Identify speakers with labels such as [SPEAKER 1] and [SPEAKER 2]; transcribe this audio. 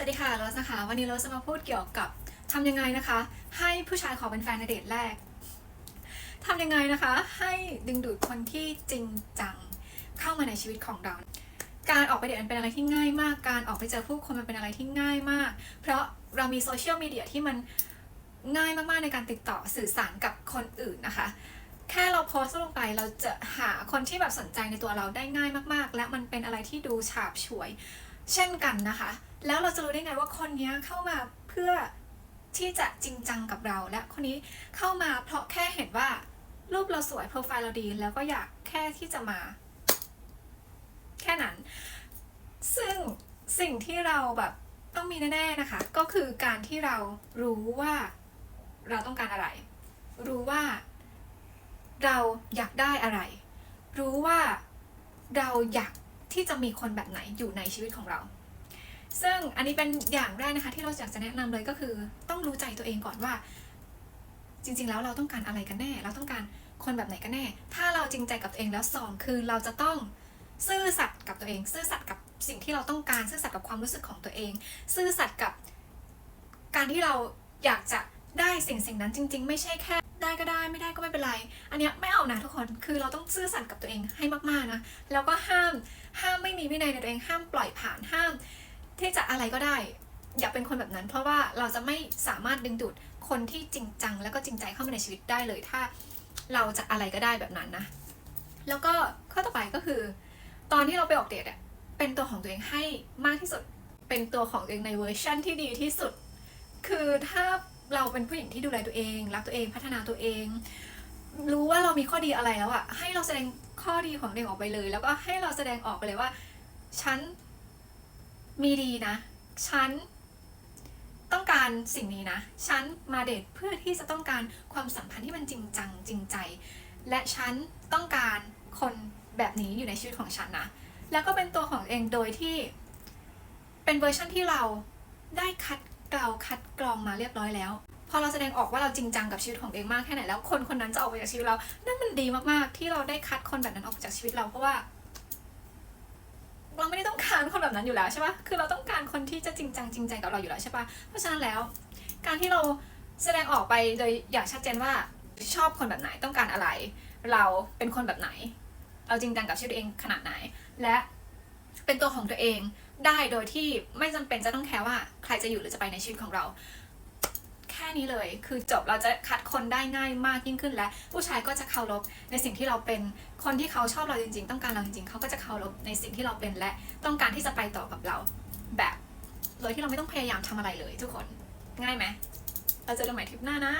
[SPEAKER 1] สวัสดีค่ะโรสนะคะ วันนี้เราจะมาพูดเกี่ยวกับทำยังไงนะคะ ให้ผู้ชายขอเป็นแฟนในเดทแรกทำยังไงนะคะ ให้ดึงดูดคนที่จริงจังเข้ามาในชีวิตของเรา การออกไปเดทมันเป็นอะไรที่ง่ายมาก การออกไปเจอผู้คนมันเป็นอะไรที่ง่ายมาก เพราะเรามีโซเชียลมีเดียที่มันง่ายมากๆในการติดต่อสื่อสารกับคนอื่นนะคะ แค่เราโพสต์ลงไปเราจะหาคนที่แบบสนใจในตัวเราได้ง่ายมากๆ และมันเป็นอะไรที่ดูฉาบฉวย เช่นกันนะคะ แล้วเราจะรู้ได้ไงว่าคนนี้เข้ามาเพื่อที่จะจริงจังกับเราและคนนี้เข้ามาเพราะแค่เห็นว่ารูปเราสวยโปรไฟล์เราดี แล้วก็อยากแค่ที่จะมา แค่นั้น ซึ่งสิ่งที่เราแบบต้องมีแน่ๆนะคะ ก็คือการที่เรารู้ว่าเราต้องการอะไร รู้ว่าเราอยากได้อะไร รู้ว่าเราอยาก ที่จะมีคนแบบไหนอยู่ในชีวิตของเรา ซึ่งอันนี้เป็นอย่างแรกนะคะ ที่เราอยากจะแนะนำเลยก็คือ ต้องรู้ใจตัวเองก่อนว่า จริง ๆ แล้วเราต้องการอะไรกันแน่ เราต้องการคนแบบไหนกันแน่ ถ้าเราจริงใจกับตัวเองแล้วสองคือเราจะต้องซื่อสัตย์กับตัวเอง ซื่อสัตย์กับสิ่งที่เราต้องการ ซื่อสัตย์กับความรู้สึกของตัวเอง ซื่อสัตย์กับการที่เราอยากจะได้สิ่งสิ่งนั้นจริง ๆ ไม่ใช่แค่ ได้ก็ได้ไม่ได้ก็ไม่เป็นไร อันเนี้ยไม่เอานะทุกคนคือเราต้องซื่อสัตย์กับตัวเองให้มากๆนะแล้วก็ห้ามห้ามไม่มีวินัยในตัวเองห้ามปล่อยผ่านห้าม ที่จะอะไรก็ได้ อย่าเป็นคนแบบนั้น เพราะว่าเราจะไม่สามารถดึงดูดคนที่จริงจัง แล้วก็จริงใจเข้ามาในชีวิตได้เลยถ้า เราจะอะไรก็ได้แบบนั้นนะ แล้วก็ข้อต่อไปก็คือ ตอนที่เราไปออกเดทอะเป็นตัวของตัวเองให้มากที่สุด เป็นตัวของตัวเองในเวอร์ชั่นที่ดีที่สุด คือถ้า เราเป็นผู้หญิงที่ดูแลตัวเอง รักตัวเองพัฒนาตัวเอง รู้ว่าเรามีข้อดีอะไรแล้วอะให้เราแสดงข้อดีของเองออกไปเลย แล้วก็ให้เราแสดงออกไปเลยว่า ฉันมีดีนะ ฉันต้องการสิ่งนี้นะ ฉันมาเดทเพื่อที่จะต้องการความสัมพันธ์ที่มันจริงจังจริงใจ และฉันต้องการคนแบบนี้อยู่ในชีวิตของฉันนะ แล้วก็เป็นตัวของเองโดยที่เป็นเวอร์ชันที่เราได้คัด เกลาคัดกรองมาเรียบร้อยแล้ว พอเราแสดงออกว่าเราจริงจังกับชีวิตของเองมากแค่ไหนแล้วคนคนนั้นจะออกไปจากชีวิตเรา นั่นมันดีมากๆ ที่เราได้คัดคนแบบนั้นออกจากชีวิตเราเพราะว่า เราไม่ได้ต้องการคนแบบนั้นอยู่แล้วใช่ปะคือเราต้องการคนที่จะจริงจังจริงใจกับเราอยู่แล้วใช่ปะเพราะฉะนั้นแล้ว การที่เราแสดงออกไปโดยอย่างชัดเจนว่าชอบคนแบบไหนต้องการอะไร เราเป็นคนแบบไหน เราจริงจังกับชีวิตเองขนาดไหน และเป็นตัวของตัวเอง ได้โดยที่ไม่จำเป็นจะต้องแคร์ว่าใครจะอยู่หรือจะไปในชีวิตของเรา แค่นี้เลยคือจบเราจะคัดคนได้ง่ายมากยิ่งขึ้นและ ผู้ชายก็จะเคารพในสิ่งที่เราเป็นคนที่เขาชอบเราจริง ๆ ต้องการเราจริงๆเขาก็จะเคารพในสิ่งที่เราเป็นและต้องการที่จะไปต่อกับเรา แบบโดยที่เราไม่ต้องพยายามทำอะไรเลยทุกคนง่ายไหมเราเจอกันใหม่ทริปหน้านะ